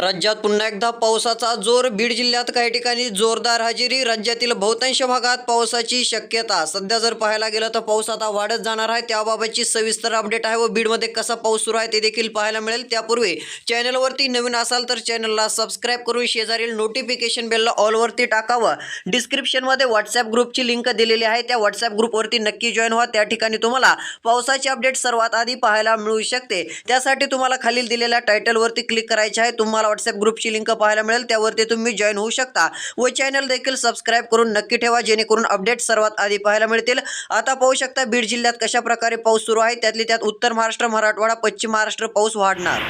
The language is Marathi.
राज्यात पुन्हा एकदा पावसाचा जोर. बीड जिल्ह्यात काही ठिकाणी जोरदार हजेरी. राज्यातील बहुतांश भागात पावसाची शक्यता. सध्या जर पाहायला गेलं तर पाऊस आता वाढत जाणार आहे. त्याबाबतची सविस्तर अपडेट आहे व बीडमध्ये कसा पाऊस सुरू आहे ते देखील पाहायला मिळेल. त्यापूर्वी चॅनलवरती नवीन असाल तर चॅनलला सबस्क्राईब करून शेजारील नोटिफिकेशन बेलला ऑलवरती टाकावं. डिस्क्रिप्शनमध्ये व्हॉट्सॲप ग्रुपची लिंक दिलेली आहे. त्या व्हॉट्सॲप ग्रुपवरती नक्की जॉईन व्हा. त्या ठिकाणी तुम्हाला पावसाचे अपडेट सर्वात आधी पाहायला मिळू शकते. त्यासाठी तुम्हाला खालील दिलेल्या टायटलवरती क्लिक करायचे आहे. तुम्हाला व्हॉट्सअप ग्रुपची लिंक पाहायला मिळेल. त्यावरती तुम्ही जॉईन होऊ शकता. व चॅनल देखील सबस्क्राईब करून नक्की ठेवा जेणेकरून अपडेट सर्वात आधी पाहायला मिळतील. आता पाहू शकता बीड जिल्ह्यात कशा प्रकारे पाऊस सुरू आहे? त्यातली त्यात उत्तर महाराष्ट्र मराठवाडा पश्चिम महाराष्ट्र पाऊस वाढणार.